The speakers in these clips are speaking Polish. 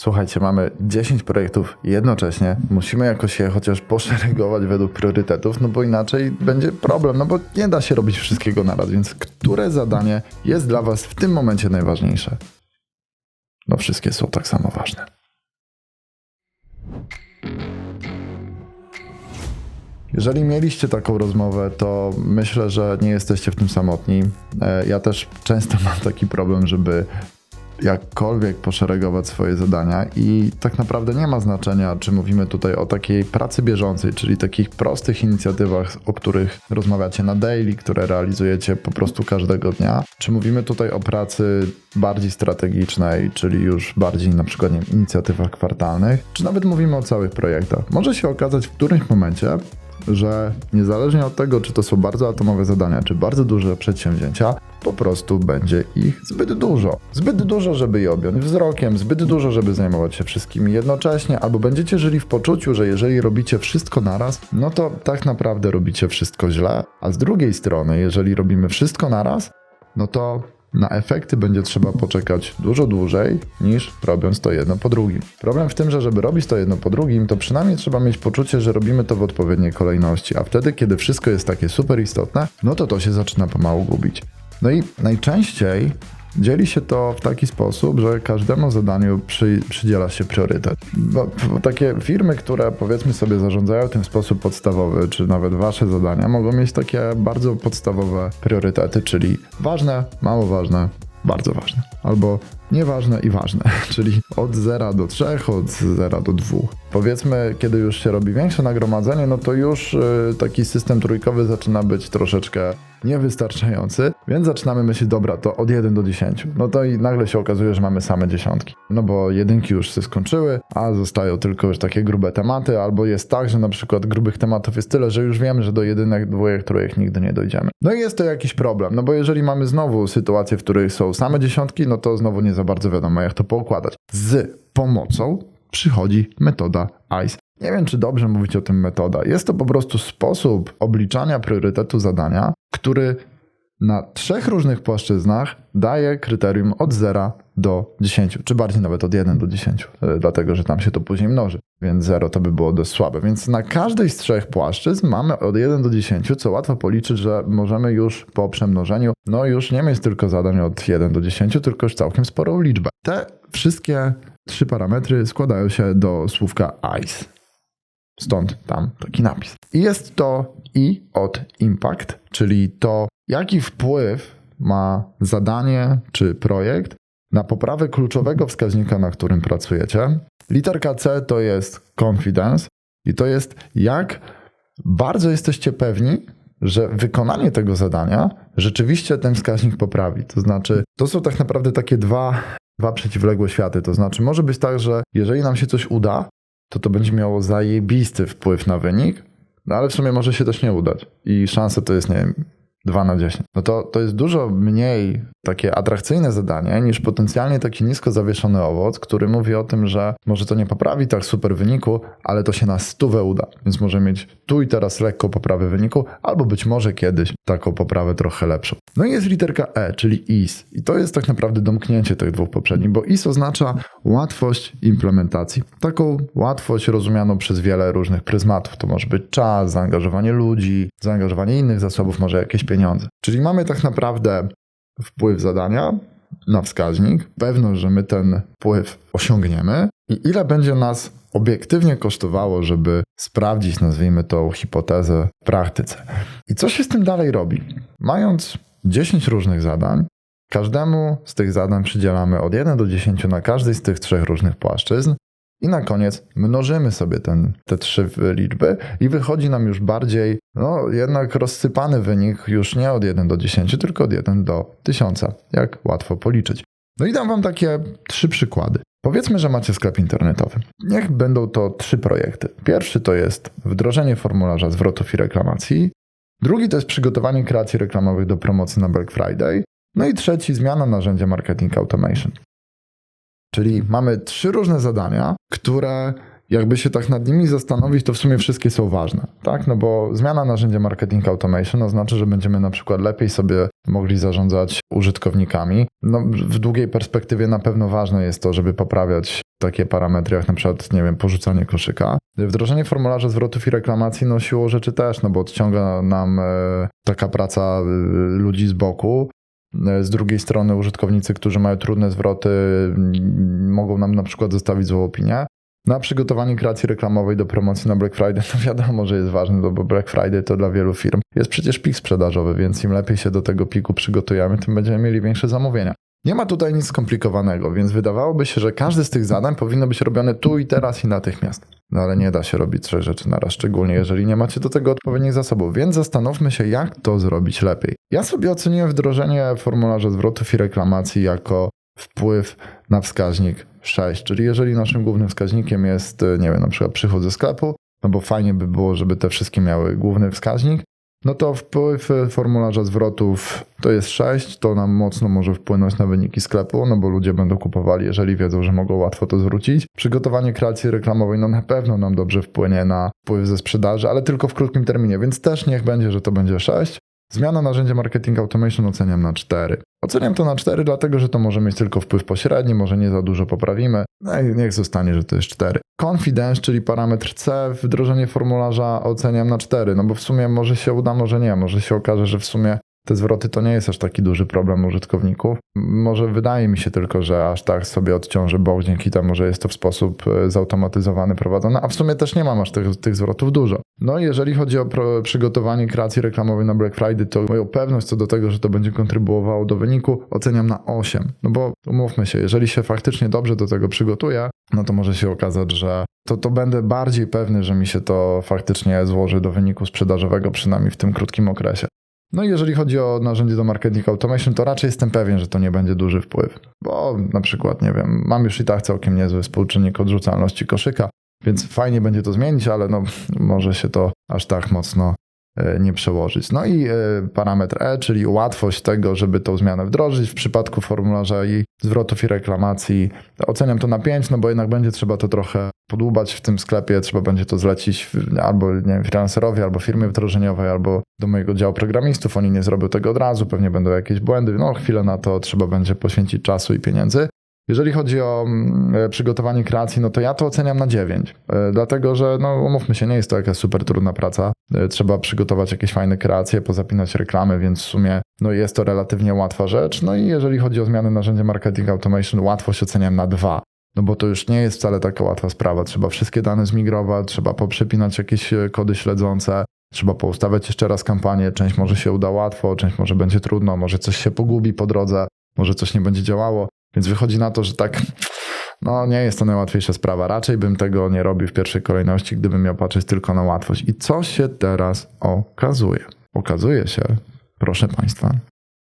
słuchajcie, mamy 10 projektów jednocześnie, musimy jakoś je chociaż poszeregować według priorytetów, no bo inaczej będzie problem, no bo nie da się robić wszystkiego naraz, więc które zadanie jest dla Was w tym momencie najważniejsze? No wszystkie są tak samo ważne. Jeżeli mieliście taką rozmowę, to myślę, że nie jesteście w tym samotni. E, Ja też często mam taki problem, żeby jakkolwiek poszeregować swoje zadania i tak naprawdę nie ma znaczenia, czy mówimy tutaj o takiej pracy bieżącej, czyli takich prostych inicjatywach, o których rozmawiacie na daily, które realizujecie po prostu każdego dnia, czy mówimy tutaj o pracy bardziej strategicznej, czyli już bardziej na przykład nie inicjatywach kwartalnych, czy nawet mówimy o całych projektach. Może się okazać w którymś momencie, że niezależnie od tego, czy to są bardzo atomowe zadania, czy bardzo duże przedsięwzięcia, po prostu będzie ich zbyt dużo. Zbyt dużo, żeby je objąć wzrokiem, zbyt dużo, żeby zajmować się wszystkimi jednocześnie, albo będziecie żyli w poczuciu, że jeżeli robicie wszystko naraz, no to tak naprawdę robicie wszystko źle, a z drugiej strony, jeżeli robimy wszystko naraz, no to na efekty będzie trzeba poczekać dużo dłużej niż robiąc to jedno po drugim. Problem w tym, że żeby robić to jedno po drugim, to przynajmniej trzeba mieć poczucie, że robimy to w odpowiedniej kolejności, a wtedy, kiedy wszystko jest takie super istotne, no to to się zaczyna pomału gubić. No i najczęściej dzieli się to w taki sposób, że każdemu zadaniu przy, przydziela się priorytet. Bo, takie firmy, które powiedzmy sobie zarządzają w ten sposób podstawowy, czy nawet wasze zadania, mogą mieć takie bardzo podstawowe priorytety, czyli ważne, mało ważne, bardzo ważne. Albo nieważne i ważne, czyli od 0 do 3, od 0 do 2. Powiedzmy, kiedy już się robi większe nagromadzenie, no to już y, taki system trójkowy zaczyna być troszeczkę niewystarczający, więc zaczynamy myśleć, dobra, to od 1 do 10. No to i nagle się okazuje, że mamy same dziesiątki. No bo jedynki już się skończyły, a zostają tylko już takie grube tematy, albo jest tak, że na przykład grubych tematów jest tyle, że już wiemy, że do jedynek, dwójek, trójek nigdy nie dojdziemy. No i jest to jakiś problem, no bo jeżeli mamy znowu sytuacje, w których są same dziesiątki, no to znowu nie za bardzo wiadomo, jak to poukładać. Z pomocą przychodzi metoda ICE. Nie wiem, czy dobrze mówić o tym metoda. Jest to po prostu sposób obliczania priorytetu zadania, który na trzech różnych płaszczyznach daje kryterium od 0 do 10, czy bardziej nawet od 1 do 10, e, dlatego że tam się to później mnoży, więc 0 to by było dość słabe. Więc na każdej z trzech płaszczyzn mamy od 1 do 10, co łatwo policzyć, że możemy już po przemnożeniu, no już nie mieć tylko zadań od 1 do 10, tylko już całkiem sporą liczbę. Te wszystkie trzy parametry składają się do słówka ICE. Stąd tam taki napis. I jest to I od impact, czyli to, jaki wpływ ma zadanie czy projekt na poprawę kluczowego wskaźnika, na którym pracujecie. Literka C to jest confidence i to jest jak bardzo jesteście pewni, że wykonanie tego zadania rzeczywiście ten wskaźnik poprawi. To znaczy, to są tak naprawdę takie dwa, dwa przeciwległe światy. To znaczy, może być tak, że jeżeli nam się coś uda, to to będzie miało zajebisty wpływ na wynik, no ale w sumie może się też nie udać. I szansa to jest, nie wiem, 2 na 10. No to, to jest dużo mniej takie atrakcyjne zadanie niż potencjalnie taki nisko zawieszony owoc, który mówi o tym, że może to nie poprawi tak super wyniku, ale to się na stówę uda. Więc może mieć tu i teraz lekko poprawę wyniku, albo być może kiedyś taką poprawę trochę lepszą. No i jest literka E, czyli IS. I to jest tak naprawdę domknięcie tych dwóch poprzednich, bo IS oznacza łatwość implementacji. Taką łatwość rozumianą przez wiele różnych pryzmatów. To może być czas, zaangażowanie ludzi, zaangażowanie innych zasobów, może jakieś pieniądze. Czyli mamy tak naprawdę wpływ zadania na wskaźnik, pewność, że my ten wpływ osiągniemy i ile będzie nas obiektywnie kosztowało, żeby sprawdzić, nazwijmy tą hipotezę w praktyce. I co się z tym dalej robi? Mając 10 różnych zadań, każdemu z tych zadań przydzielamy od 1 do 10 na każdej z tych trzech różnych płaszczyzn i na koniec mnożymy sobie ten, te trzy liczby i wychodzi nam już bardziej, no jednak rozsypany wynik już nie od 1 do 10, tylko od 1 do 1000, jak łatwo policzyć. No i dam wam takie trzy przykłady. Powiedzmy, że macie sklep internetowy. Niech będą to trzy projekty. Pierwszy to jest wdrożenie formularza zwrotów i reklamacji. Drugi to jest przygotowanie kreacji reklamowych do promocji na Black Friday. No i trzeci zmiana narzędzia marketing automation. Czyli mamy trzy różne zadania, które jakby się tak nad nimi zastanowić, to w sumie wszystkie są ważne, tak? No bo zmiana narzędzia marketing automation oznacza, że będziemy na przykład lepiej sobie mogli zarządzać użytkownikami. No w długiej perspektywie na pewno ważne jest to, żeby poprawiać takie parametry, jak na przykład, nie wiem, porzucanie koszyka. Wdrożenie formularza zwrotów i reklamacji, no siłą rzeczy też, no bo odciąga nam e, taka praca e, ludzi z boku, z drugiej strony użytkownicy, którzy mają trudne zwroty, mogą nam na przykład zostawić złą opinię. Na przygotowanie kreacji reklamowej do promocji na Black Friday, no wiadomo, że jest ważne, bo Black Friday to dla wielu firm jest przecież pik sprzedażowy, więc im lepiej się do tego piku przygotujemy, tym będziemy mieli większe zamówienia. Nie ma tutaj nic skomplikowanego, więc wydawałoby się, że każdy z tych zadań powinno być robione tu i teraz i natychmiast. No ale nie da się robić trzech rzeczy naraz, szczególnie jeżeli nie macie do tego odpowiednich zasobów, więc zastanówmy się, jak to zrobić lepiej. Ja sobie oceniłem wdrożenie formularza zwrotów i reklamacji jako wpływ na wskaźnik 6, czyli jeżeli naszym głównym wskaźnikiem jest, nie wiem, na przykład przychód ze sklepu, no bo fajnie by było, żeby te wszystkie miały główny wskaźnik, no to wpływ formularza zwrotów to jest 6, to nam mocno może wpłynąć na wyniki sklepu, no bo ludzie będą kupowali, jeżeli wiedzą, że mogą łatwo to zwrócić. Przygotowanie kreacji reklamowej, no na pewno nam dobrze wpłynie na wpływ ze sprzedaży, ale tylko w krótkim terminie, więc też niech będzie, że to będzie 6. Zmiana narzędzia marketing automation oceniam na 4. Oceniam to na 4, dlatego że to może mieć tylko wpływ pośredni, może nie za dużo poprawimy. No niech zostanie, że to jest 4. Confidence, czyli parametr C, wdrożenie formularza oceniam na 4, no bo w sumie może się uda, może nie. Może się okaże, że w sumie te zwroty to nie jest aż taki duży problem użytkowników. Może wydaje mi się tylko, że aż tak sobie odciąży bok dzięki temu, że jest to w sposób e, zautomatyzowany prowadzone, a w sumie też nie mam aż tych, tych zwrotów dużo. No i jeżeli chodzi o przygotowanie kreacji reklamowej na Black Friday, to moją pewność co do tego, że to będzie kontrybuowało do wyniku, oceniam na 8. No bo umówmy się, jeżeli się faktycznie dobrze do tego przygotuję, no to może się okazać, że to, to będę bardziej pewny, że mi się to faktycznie złoży do wyniku sprzedażowego, przynajmniej w tym krótkim okresie. No i jeżeli chodzi o narzędzie do marketing automation, to raczej jestem pewien, że to nie będzie duży wpływ. Bo na przykład, nie wiem, mam już i tak całkiem niezły współczynnik odrzucalności koszyka, więc fajnie będzie to zmienić, ale no, może się to aż tak mocno nie przełożyć. No i e, parametr E, czyli łatwość tego, żeby tą zmianę wdrożyć. W przypadku formularza i zwrotów i reklamacji oceniam to na 5, no bo jednak będzie trzeba to trochę podłubać w tym sklepie, trzeba będzie to zlecić albo nie wiem, freelancerowi, albo firmie wdrożeniowej, albo do mojego działu programistów. Oni nie zrobią tego od razu, pewnie będą jakieś błędy. No chwilę na to trzeba będzie poświęcić czasu i pieniędzy. Jeżeli chodzi o mm, e, przygotowanie kreacji, no to ja to oceniam na 9, e, dlatego że, no umówmy się, nie jest to jakaś super trudna praca. E, trzeba przygotować jakieś fajne kreacje, pozapinać reklamy, więc w sumie no jest to relatywnie łatwa rzecz. No i jeżeli chodzi o zmiany narzędzia marketing automation, łatwość oceniam na 2. No bo to już nie jest wcale taka łatwa sprawa. Trzeba wszystkie dane zmigrować, trzeba poprzepinać jakieś kody śledzące, trzeba poustawiać jeszcze raz kampanię. Część może się uda łatwo, część może będzie trudno, może coś się pogubi po drodze, może coś nie będzie działało. Więc wychodzi na to, że tak, no nie jest to najłatwiejsza sprawa. Raczej bym tego nie robił w pierwszej kolejności, gdybym miał patrzeć tylko na łatwość. I co się teraz okazuje? Okazuje się, proszę Państwa,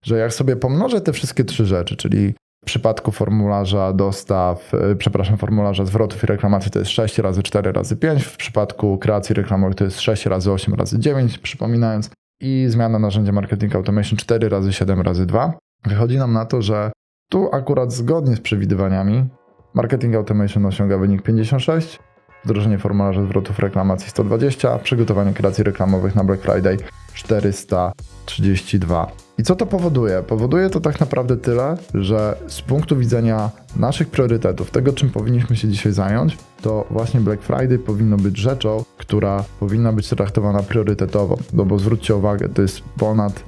że jak sobie pomnożę te wszystkie trzy rzeczy, czyli w przypadku formularza dostaw, e, przepraszam, formularza zwrotów i reklamacji to jest 6 razy 4 razy 5, w przypadku kreacji reklamowej to jest 6 razy 8 razy 9, przypominając, i zmiana narzędzia marketing automation 4 razy 7 razy 2. Wychodzi nam na to, że tu akurat zgodnie z przewidywaniami Marketing Automation osiąga wynik 56, wdrożenie formularza zwrotów reklamacji 120, przygotowanie kreacji reklamowych na Black Friday 432. I co to powoduje? Powoduje to tak naprawdę tyle, że z punktu widzenia naszych priorytetów, tego czym powinniśmy się dzisiaj zająć, to właśnie Black Friday powinno być rzeczą, która powinna być traktowana priorytetowo. No bo zwróćcie uwagę, to jest ponad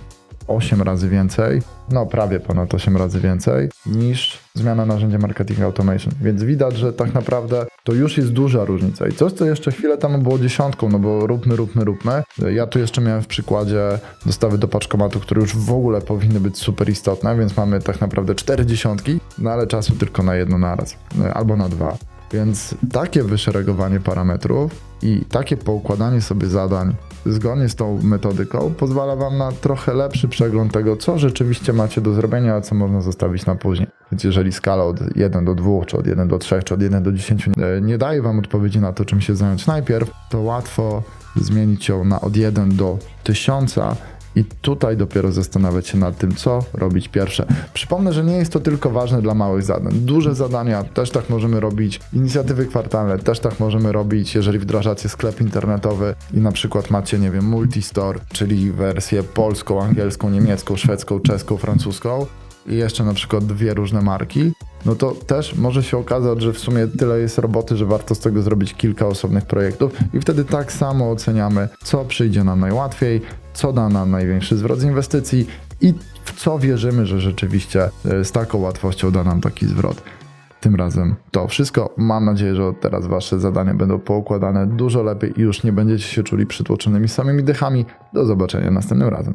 8 razy więcej, no prawie ponad 8 razy więcej niż zmiana narzędzia marketing automation. Więc widać, że tak naprawdę to już jest duża różnica. I coś, co jeszcze chwilę temu było dziesiątką, no bo róbmy, róbmy, róbmy. Ja tu jeszcze miałem w przykładzie dostawy do paczkomatu, które już w ogóle powinny być super istotne, więc mamy tak naprawdę cztery dziesiątki, no ale czasu tylko na jedno naraz, albo na dwa. Więc takie wyszeregowanie parametrów i takie poukładanie sobie zadań zgodnie z tą metodyką pozwala Wam na trochę lepszy przegląd tego, co rzeczywiście macie do zrobienia, a co można zostawić na później. Więc jeżeli skala od 1 do 2, czy od 1 do 3, czy od 1 do 10 e, nie daje Wam odpowiedzi na to, czym się zająć najpierw, to łatwo zmienić ją na od 1 do 1000 i tutaj dopiero zastanawiać się nad tym, co robić pierwsze. Przypomnę, że nie jest to tylko ważne dla małych zadań. Duże zadania też tak możemy robić, inicjatywy kwartalne też tak możemy robić, jeżeli wdrażacie sklep internetowy i na przykład macie, nie wiem, multistore, czyli wersję polską, angielską, niemiecką, szwedzką, czeską, francuską i jeszcze na przykład dwie różne marki, no to też może się okazać, że w sumie tyle jest roboty, że warto z tego zrobić kilka osobnych projektów i wtedy tak samo oceniamy, co przyjdzie nam najłatwiej, co da nam największy zwrot z inwestycji i w co wierzymy, że rzeczywiście e, z taką łatwością da nam taki zwrot. Tym razem to wszystko. Mam nadzieję, że teraz Wasze zadania będą poukładane dużo lepiej i już nie będziecie się czuli przytłoczonymi samymi dechami. Do zobaczenia następnym razem.